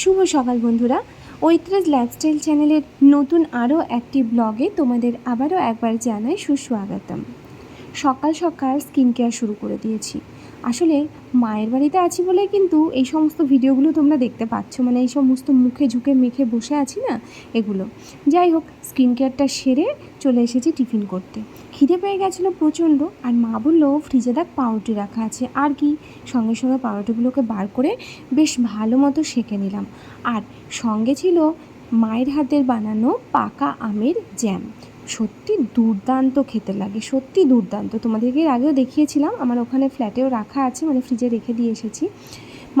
শুভ সকাল বন্ধুরা। ঐত্রাজ লাইফস্টাইল চ্যানেলের নতুন আরও একটি ব্লগে তোমাদের আবারও একবার জানাই সুস্বাগতম। সকাল সকাল স্কিন কেয়ার শুরু করে দিয়েছি। আসলে মায়ের বাড়িতে আছি বলে কিন্তু এই সমস্ত ভিডিওগুলো তোমরা দেখতে পাচ্ছ। মানে এই সমস্ত মুখে ঝুঁকে মেখে বসে আছি না এগুলো। যাই হোক স্কিন কেয়ারটা সেরে চলে এসেছি টিফিন করতে। খিদে পেয়ে গেছিল প্রচণ্ড আর মা বলল, ফ্রিজে দেখ পাউরুটি রাখা আছে। আর কি, সঙ্গে সঙ্গে পাউরুটিগুলোকে বার করে বেশ ভালো মতো সেঁকে নিলাম। আর সঙ্গে ছিল মায়ের হাতের বানানো পাকা আমের জ্যাম। সত্যি দুর্দান্ত খেতে লাগে, সত্যি দুর্দান্ত। তোমাদেরকে আগেও দেখিয়েছিলাম, আমার ওখানে ফ্ল্যাটেও রাখা আছে মানে ফ্রিজে রেখে দিয়ে এসেছি।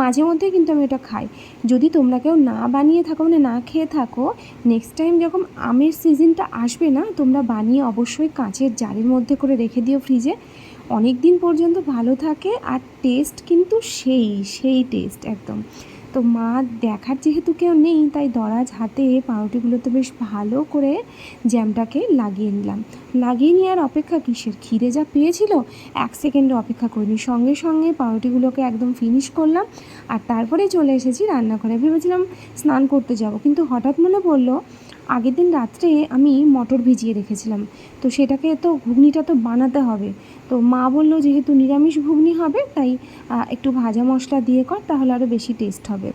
মাঝে মধ্যে কিন্তু আমি ওটা খাই। যদি তোমরা কেউ না বানিয়ে থাকো মানে না খেয়ে থাকো নেক্সট টাইম যখন আমের সিজনটা আসবে না, তোমরা বানিয়ে অবশ্যই কাঁচের জারের মধ্যে করে রেখে দিও ফ্রিজে অনেক দিন পর্যন্ত ভালো থাকে আর টেস্ট কিন্তু সেই সেই টেস্ট একদম। তো মা দেখার যেহেতু কেউ নেই, তাই দরাজ হাতে পাউরুটিগুলোতে বেশ ভালো করে জ্যামটাকে লাগিয়ে নিলাম। লাগিয়ে নেওয়ার অপেক্ষা কিসের? ক্ষীরে যা পেয়েছিল, এক সেকেন্ডে অপেক্ষা করিনি। সঙ্গে সঙ্গে পাউরুটিগুলোকে একদম ফিনিশ করলাম আর তারপরে চলে এসেছি রান্নাঘরে। ভেবেছিলাম স্নান করতে যাব, কিন্তু হঠাৎ মনে পড়ল আগের দিন রাত্রে আমি মটর ভিজিয়ে রেখেছিলাম। তো সেটাকে তো ঘুগনিটা তো বানাতে হবে। তো মা বলল যেহেতু নিরামিষ ঘুগনি হবে, তাই একটু ভাজা মশলা দিয়ে কর, তাহলে আরও বেশি টেস্ট হবে।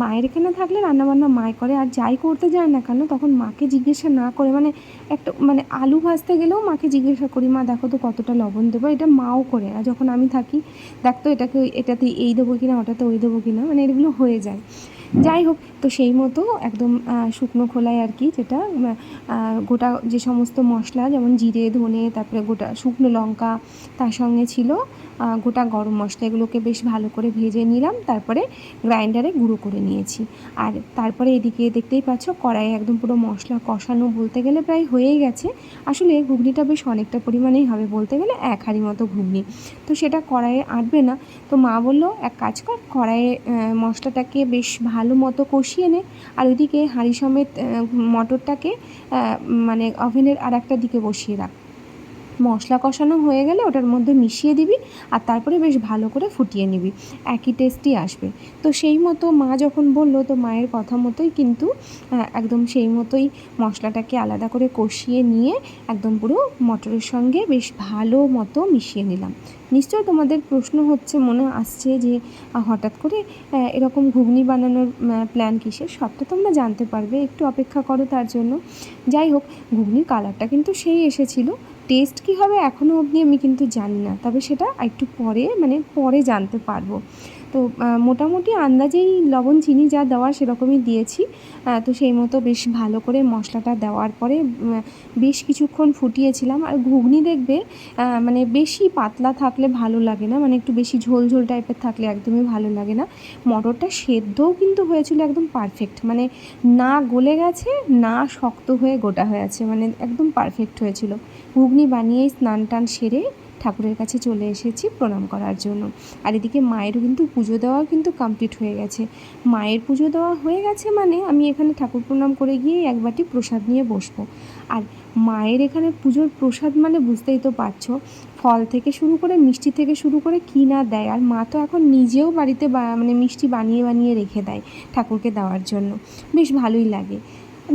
মায়ের এখানে থাকলে রান্নাবান্না মায় করে, আর যাই করতে যায় না কেন, তখন মাকে জিজ্ঞাসা না করে মানে একটা মানে আলু ভাজতে গেলেও মাকে জিজ্ঞাসা করি, মা, দেখো তো কতটা লবণ দেবো। এটা মাও করে, আর যখন আমি থাকি দেখতো এটাকে, এটাতে এই দেবো কিনা, ওটাতে ওই দেবো কিনা মানে এগুলো হয়ে যায়। যাই হোক, তো সেই মতো একদম শুকনো খোলায় আর কি যেটা গোটা যে সমস্ত মশলা যেমন জিরে, ধনে, তারপরে গোটা শুকনো লঙ্কা তার সঙ্গে ছিল গোটা গরম মশলা এগুলোকে বেশ ভালো করে ভেজে নিলাম, তারপরে গ্রাইন্ডারে গুঁড়ো করে নিয়েছি। আর তারপরে এদিকে দেখতেই পাচ্ছ, কড়াইয়ে একদম পুরো মশলা কষানো বলতে গেলে প্রায় হয়েই গেছে। আসলে ঘুগনিটা বেশ অনেকটা পরিমাণেই হবে বলতে গেলে এক হাঁড়ি মতো ঘুগনি। তো সেটা কড়াইয়ে আটবে না। তো মা বলল, এক কাজ কর, কড়াইয়ে মশলাটাকে বেশ ভালো মতো কষিয়ে নে। আর ওইদিকে হাঁড়ি সমেত মটরটাকে মানে ওভেনের আর একটা দিকে বসিয়ে রাখ। মশলা কষানো হয়ে গেলে ওটার মধ্যে মিশিয়ে দিবি আর তারপরে বেশ ভালো করে ফুটিয়ে নিবি। একই টেস্টই আসবে। তো সেই মতো মা যখন বলল, তো মায়ের কথা মতোই কিন্তু একদম সেই মতোই মশলাটাকে আলাদা করে কষিয়ে নিয়ে একদম পুরো মটরের সঙ্গে বেশ ভালো মতো মিশিয়ে নিলাম। নিশ্চয় তোমাদের প্রশ্ন হচ্ছে, মনে আসছে যে হঠাৎ করে এরকম ঘুগনি বানানোর প্ল্যান কিসের? সবটা তোমরা জানতে পারবে, একটু অপেক্ষা করো তার জন্য। যাই হোক, ঘুগনির কালারটা কিন্তু সেই এসেছিল। টেস্ট কী হবে এখনও অবধি আমি কিন্তু জানি না। তবে সেটা একটু পরে মানে পরে জানতে পারব। তো মোটামুটি আন্দাজেই লবণ, চিনি যা দেওয়ার সেরকমই দিয়েছি। তো সেই মতো বেশ ভালো করে মশলাটা দেওয়ার পরে বেশ কিছুক্ষণ ফুটিয়েছিলাম। আর ঘুগনি দেখবে মানে বেশি পাতলা থাকলে ভালো লাগে না মানে একটু বেশি ঝোল ঝোল টাইপের থাকলে একদমই ভালো লাগে না। মটরটা সেদ্ধও কিন্তু হয়েছিল একদম পারফেক্ট মানে না গলে গেছে, না শক্ত হয়ে গোটা হয়ে আছে মানে একদম পারফেক্ট হয়েছিল। ঘুগনি বানিয়েই স্নান টান সেরে ঠাকুরের কাছে চলে এসেছি প্রণাম করার জন্য। আর এদিকে মায়েরও কিন্তু পুজো দেওয়াও কিন্তু কমপ্লিট হয়ে গেছে। মায়ের পুজো দেওয়া হয়ে গেছে মানে আমি এখানে ঠাকুর প্রণাম করে গিয়ে এক বাটি প্রসাদ নিয়ে বসবো। আর মায়ের এখানে পুজোর প্রসাদ মানে বুঝতেই তো পারছ, ফল থেকে শুরু করে মিষ্টি থেকে শুরু করে কী না দেয়। আর মা তো এখন নিজেও বাড়িতে মানে মিষ্টি বানিয়ে বানিয়ে রেখে দেয় ঠাকুরকে দেওয়ার জন্য। বেশ ভালোই লাগে।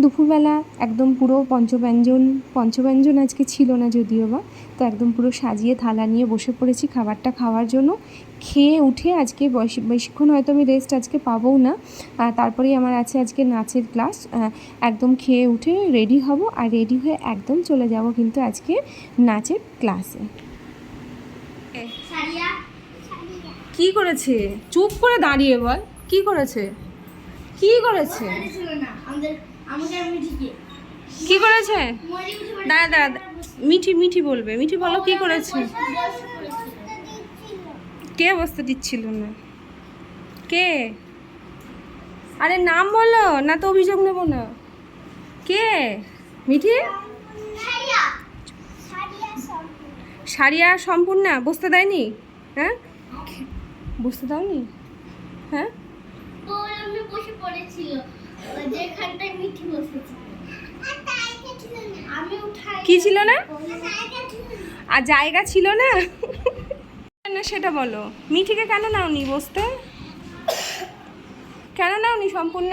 দুপুরবেলা একদম পুরো পঞ্চব্যঞ্জন পঞ্চব্যঞ্জন আজকে ছিল না যদিও বা তো একদম পুরো সাজিয়ে থালা নিয়ে বসে পড়েছি খাবারটা খাওয়ার জন্য খেয়ে উঠে আজকে বেশি- বেশিক্ষণ হয়তো আমি রেস্ট আজকে পাবও না তারপরেই আমার আছে আজকে নাচের ক্লাস একদম খেয়ে উঠে রেডি হব আর রেডি হয়ে একদম চলে যাব কিন্তু আজকে নাচের ক্লাসে সারিয়া কি করেছে চুপ করে দাঁড়িয়ে বল কি করেছে কি করেছে ছিল না আমাদের আমাদের মিঠিকে কি করেছে দাঁড়া দাঁড়া। মিঠি মিঠি বলবে। মিঠি বলো কি করেছে? কে বসতে দিচ্ছিল না? কে? আরে নাম বলো না তো অভিযোগ নেব না। কে? মিঠি? সারিয়া। সারিয়া বসতে দেয়নি? হ্যাঁ? বসতে দাওনি? হ্যাঁ? বসে পড়েছিল। যেখানটায় মিঠি বসেছিল। কি ছিল না? জায়গা ছিল না। আর জায়গা ছিল না? না সেটা বলো। মিঠিকে কেন নাওনি বসতে? কেন কেন নাওনি সম্পূর্ণ?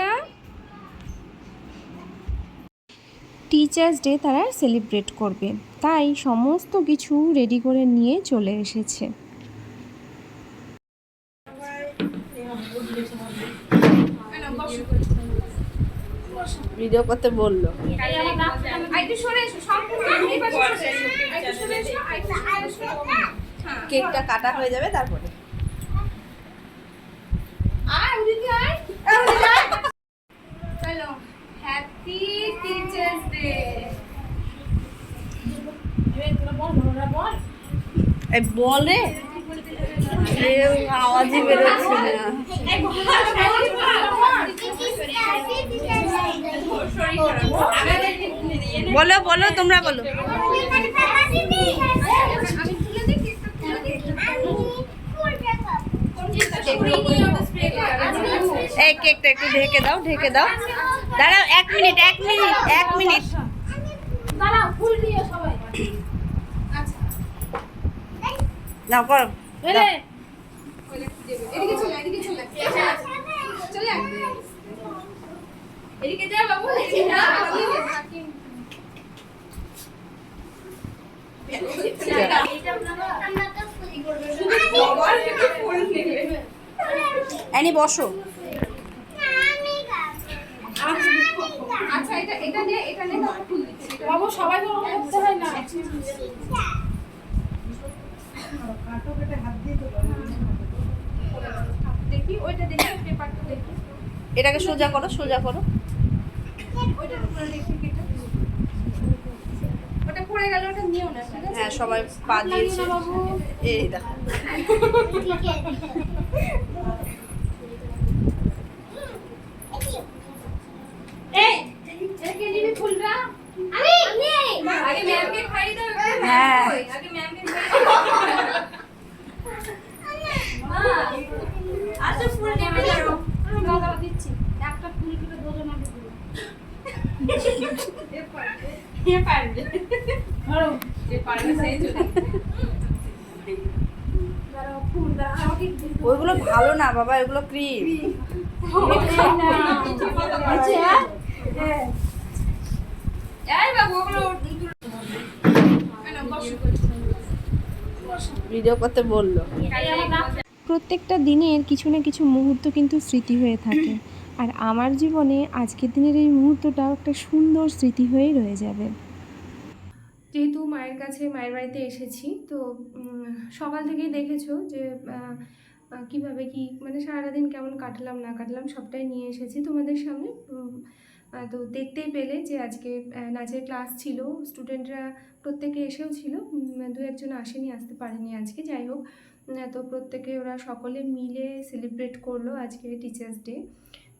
টিচার্স ডে তারা সেলিব্রেট করবে। তাই সমস্ত কিছু রেডি করে নিয়ে চলে এসেছে। ভিডিও করতে বলল। কেকটা কাটা হয়ে যাবে তারপরে। হ্যাপি টিচার্স ডে বলে? কেউ আওয়াজই বেরোচ্ছে না। বলো বলো তোমরা বলো। এই কেকটা একটু ঢেকে দাও ঢেকে দাও। দাঁড়াও এক মিনিট এক মিনিট এক মিনিট। দাও করো দাও। এদিকে চলে এদিকে চলে চলে এদিকে যা বাবু এদিকে যা। অ্যানি বসো। আচ্ছা এটা এটা নে এটা নে ফুল দিচ্ছি। বাবু সবাই করতে হয় না। দেখি ওইটা দেখি পেপারটা দেখি। এটাকে সোজা করো সোজা করো। ওইটার উপরে দেখি কেটে ওটা পড়ে গেল ওটা নিও না হ্যাঁ সবাই পা দিয়েছে। এই দেখো। এই একে নিবি ফুলটা? আমি আমি। আগে ম্যামকে খাইয়ে দাও হ্যাঁ। কই? আগে ম্যামকে খাইয়ে দাও আচ্ছা ফুল নেমে যাও দাও দাও দিচ্ছি একটা ফুল দিলে দুজন আগে দিও এ ওইগুলো ভালো না, বাবা, এগুলো ক্রিম ভিডিও বলল। প্রত্যেকটা দিনের কিছু না কিছু মুহূর্ত কিন্তু স্মৃতি হয়ে থাকে। আর আমার জীবনে আজকের দিনের এই মুহূর্তটা একটা সুন্দর স্মৃতি হয়েই রয়ে যাবে। যেহেতু মায়ের কাছে, মায়ের বাড়িতে এসেছি, তো সকাল থেকেই দেখেছ যে কীভাবে কি মানে সারাদিন কেমন কাটলাম, না কাটলাম, সবটাই নিয়ে এসেছি তোমাদের সামনে। তো দেখতেই পেলে যে আজকে নাচের ক্লাস ছিল, স্টুডেন্টরা প্রত্যেকে এসেও ছিল দু একজন আসেনি, আসতে পারেনি আজকে, যাই হোক। তো প্রত্যেকে ওরা সকলে মিলে সেলিব্রেট করল আজকে টিচার্স ডে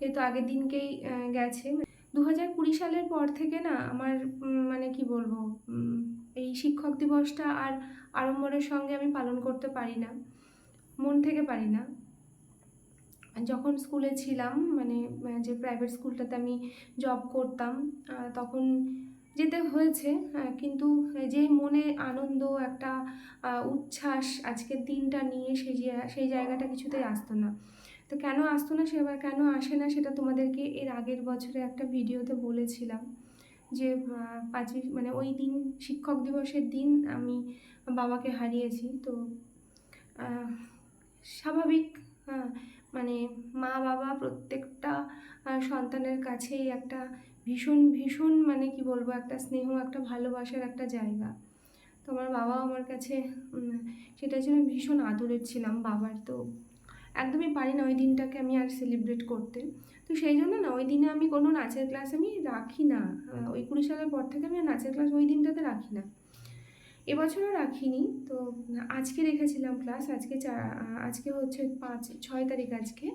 যেহেতু আগের দিনকেই গেছে। দু হাজার কুড়ি সালের পর থেকে না আমার মানে কি বলব এই শিক্ষক দিবসটা আর আড়ম্বরের সঙ্গে আমি পালন করতে পারি না, মন থেকে পারি না। যখন স্কুলে ছিলাম মানে যে প্রাইভেট স্কুলটাতে আমি জব করতাম তখন যেতে হয়েছে কিন্তু যে মনে আনন্দ, একটা উচ্ছ্বাস আজকের দিনটা নিয়ে সেই সেই জায়গাটা কিছুতেই আসতো না। তো কেন আসতো না সেবার কেন আসে না সেটা তোমাদেরকে এর আগের বছরে একটা ভিডিওতে বলেছিলাম যে পাঁচই মানে ওই দিন, শিক্ষক দিবসের দিন আমি বাবাকে হারিয়েছি। তো স্বাভাবিক মানে মা, বাবা প্রত্যেকটা সন্তানের কাছেই একটা ভীষণ ভীষণ মানে কি বলব, একটা স্নেহ, একটা ভালোবাসার একটা জায়গা। তো আমার বাবা আমার কাছে সেটার জন্য ভীষণ আদরের ছিলাম বাবার। তো একদমই পারি না ওই দিনটাকে আমি আর সেলিব্রেট করতে। তো সেই জন্য না, ওই দিনে আমি কোনো নাচের ক্লাস আমি রাখি না। ওই কুড়ি সালের পর থেকে আমি নাচের ক্লাস ওই দিনটাতে রাখি না। এবছরও রাখিনি, তো আজকে রেখেছিলাম ক্লাস আজকে আজকে হচ্ছে পাঁচ, ছয় তারিখ আজকে।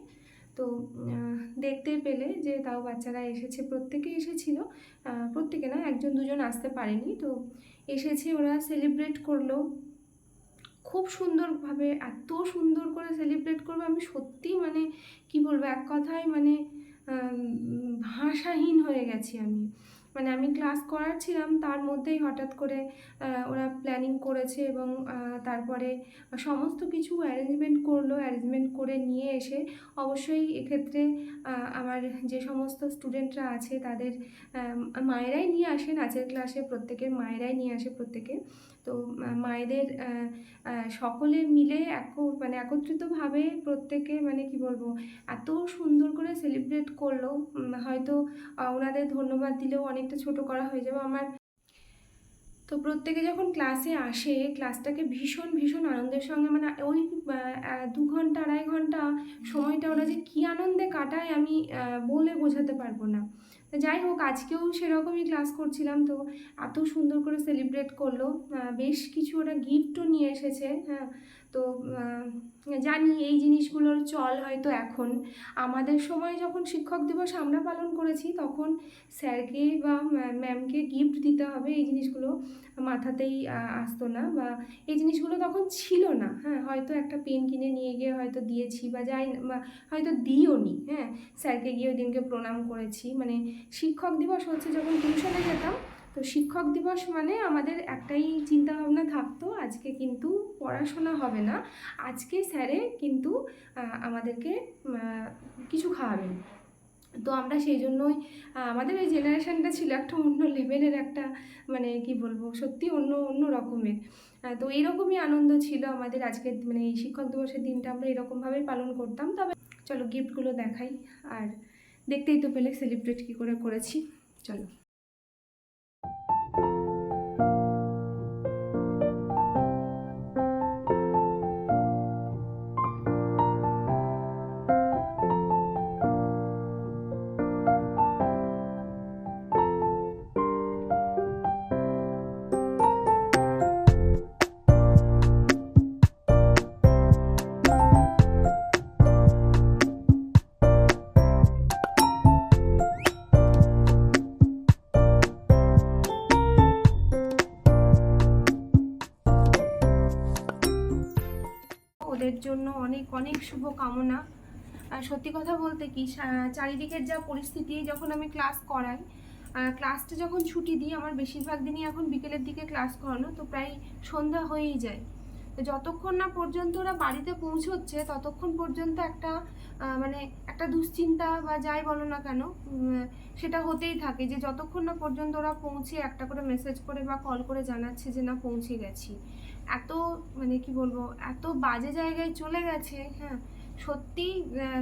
তো দেখতে পেলে যে তাও বাচ্চারা এসেছে, প্রত্যেকে এসেছিল। প্রত্যেকে না, একজন দুজন আসতে পারেনি। তো এসেছে ওরা সেলিব্রেট করল। খুব সুন্দরভাবে এত সুন্দর করে সেলিব্রেট করবে। আমি সত্যি মানে কি বলব, এক কথায় মানে ভাষাহীন হয়ে গেছি আমি। মানে আমি ক্লাস করাচ্ছিলাম, তার মধ্যেই হঠাৎ করে ওরা প্ল্যানিং করেছে এবং তারপরে সমস্ত কিছু অ্যারেঞ্জমেন্ট করল অ্যারেঞ্জমেন্ট করে নিয়ে এসে অবশ্যই এক্ষেত্রে আমার যে সমস্ত স্টুডেন্টরা আছে, তাদের মায়েরাই নিয়ে আসে নাচের ক্লাসে প্রত্যেকের মায়েরাই নিয়ে আসে প্রত্যেকে। তো মায়েদের সকলে মিলে এক মানে একত্রিতভাবে প্রত্যেকে মানে কি বলব, এত সুন্দর করে সেলিব্রেট করল। হয়তো ওনাদের ধন্যবাদ দিলেও অনেকটা ছোট করা হয়ে যাবে। আমার তো প্রত্যেকে যখন ক্লাসে আসে ক্লাসটাকে ভীষণ ভীষণ আনন্দের সঙ্গে মানে ওই দু ঘণ্টা, আড়াই ঘণ্টা সময়টা ওরা যে কী আনন্দে কাটায় আমি বলে বোঝাতে পারব না। যাই হোক, আজকেও সেরকমই ক্লাস করছিলাম তো। এত সুন্দর করে সেলিব্রেট করল। বেশ কিছু ওরা গিফটও নিয়ে এসেছে। হ্যাঁ তো জানি এই জিনিসগুলোর চল হয়তো এখন। আমাদের সময় যখন শিক্ষক দিবস আমরা পালন করেছি, তখন স্যারকে বা ম্যামকে গিফট দিতে হবে। এই জিনিসগুলো মাথাতেই আসতো না বা এই জিনিসগুলো তখন ছিল না। হ্যাঁ হয়তো একটা পেন কিনে নিয়ে গিয়ে হয়তো দিয়েছি বা যাই বা হয়তো দিও নি হ্যাঁ স্যারকে গিয়ে ওই দিনকে প্রণাম করেছি। মানে শিক্ষক দিবস হচ্ছে যখন টিউশনে যেতাম তো শিক্ষক দিবস মানে আমাদের একটাই চিন্তা ভাবনা থাকতো, আজকে কিন্তু পড়াশোনা হবে না। আজকে স্যারে কিন্তু আমাদেরকে কিছু খাওয়াবেন। তো আমরা সেই জন্যই আমাদের ওই জেনারেশানটা ছিল একটা অন্য লেভেলের একটা মানে কি বলব, সত্যি অন্য অন্য রকমের। তো এইরকমই আনন্দ ছিল আমাদের আজকের মানে এই শিক্ষক দিবসের দিনটা আমরা এরকমভাবেই পালন করতাম। তবে চলো গিফটগুলো দেখাই, আর দেখতেই তো পেলে সেলিব্রেট কী করে করেছি। চলো। শুভ কামনা। সত্যি কথা বলতে কি চারিদিকের যা পরিস্থিতি, যখন আমি ক্লাস করাই ক্লাসটা যখন ছুটি দিই, আমার বেশিরভাগ দিনই এখন বিকেলের দিকে ক্লাস করানো, তো প্রায় সন্ধ্যা হয়েই যায়। তো যতক্ষণ না পর্যন্ত ওরা বাড়িতে পৌঁছচ্ছে, ততক্ষণ পর্যন্ত একটা মানে একটা দুশ্চিন্তা বা যাই বলো না কেন সেটা হতেই থাকে যে যতক্ষণ না পর্যন্ত ওরা পৌঁছে, একটা করে মেসেজ করে বা কল করে জানাচ্ছে যে, না, পৌঁছে গেছি। এত মানে কি বলব, এত বাজে জায়গায় চলে গেছে হ্যাঁ। সত্যি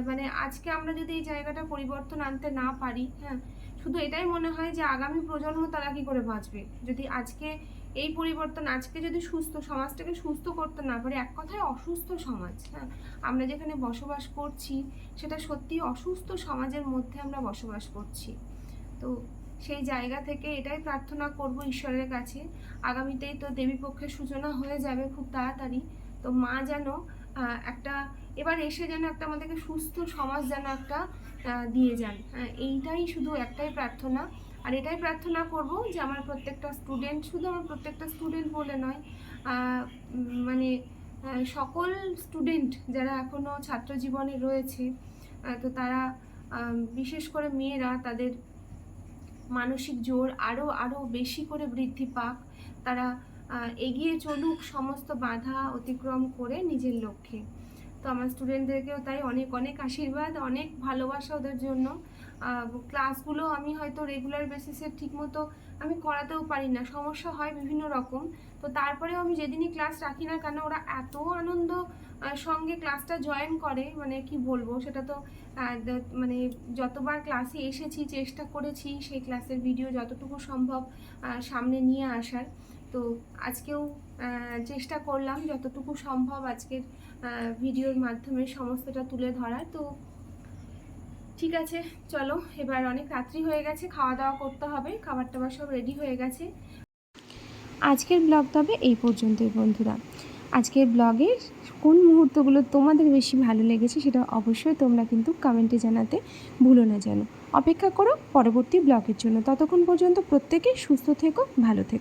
মানে আজকে আমরা যদি এই জায়গাটা পরিবর্তন আনতে না পারি হ্যাঁ শুধু এটাই মনে হয় যে আগামী প্রজন্ম তারা কি করে বাঁচবে? যদি আজকে এই পরিবর্তন, আজকে যদি সুস্থ সমাজটাকে সুস্থ করতে না পারি, এক কথায় অসুস্থ সমাজ হ্যাঁ। আমরা যেখানে বসবাস করছি, সেটা সত্যি অসুস্থ সমাজের মধ্যে আমরা বসবাস করছি। তো সেই জায়গা থেকে এটাই প্রার্থনা করব ঈশ্বরের কাছে। আগামীতেই তো দেবী পক্ষের সূচনা হয়ে যাবে খুব তাড়াতাড়ি। তো মা যেন একটা, এবার এসে যেন একটা আমাদেরকে সুস্থ সমাজ যেন একটা দিয়ে যান। এইটাই শুধু একটাই প্রার্থনা। আর এটাই প্রার্থনা করব যে আমার প্রত্যেকটা স্টুডেন্ট শুধু আমার প্রত্যেকটা স্টুডেন্ট বলে নয় মানে সকল স্টুডেন্ট যারা এখনও ছাত্র জীবনে রয়েছে তো তারা বিশেষ করে মেয়েরা তাদের মানসিক জোর আরও আরও বেশি করে বৃদ্ধি পাক। তারা এগিয়ে চলুক সমস্ত বাধা অতিক্রম করে নিজের লক্ষ্যে। তো আমার স্টুডেন্টদেরকেও তাই অনেক অনেক আশীর্বাদ, অনেক ভালোবাসা ওদের জন্য। ক্লাসগুলো আমি হয়তো রেগুলার বেসিসে ঠিকমতো আমি করাতেও পারি না। সমস্যা হয় বিভিন্ন রকম। তো তারপরেও আমি যেদিনই ক্লাস রাখি না কেন, ওরা এত আনন্দ সঙ্গে ক্লাসটা জয়েন করে মানে কি বলব, সেটা তো মানে যতবার ক্লাসে এসেছি, চেষ্টা করেছি সেই ক্লাসের ভিডিও যতটুকু সম্ভব সামনে নিয়ে আসার। তো আজকেও চেষ্টা করলাম যতটুকু সম্ভব আজকের ভিডিওর মাধ্যমে সমস্তটা তুলে ধরার। তো ঠিক আছে, চলো, এবার অনেক রাত্রি হয়ে গেছে খাওয়া দাওয়া করতে হবে খাবার টাবার সব রেডি হয়ে গেছে। আজকের ব্লগ তবে এই পর্যন্তই, বন্ধুরা। আজকের ব্লগে কোন মুহূর্তগুলো তোমাদের বেশি ভালো লেগেছে সেটা অবশ্যই তোমরা কিন্তু কমেন্টে জানাতে ভুলো না যেন। অপেক্ষা করো পরবর্তী ব্লগের জন্য। ততক্ষণ পর্যন্ত প্রত্যেকে সুস্থ থেকো, ভালো থেকো।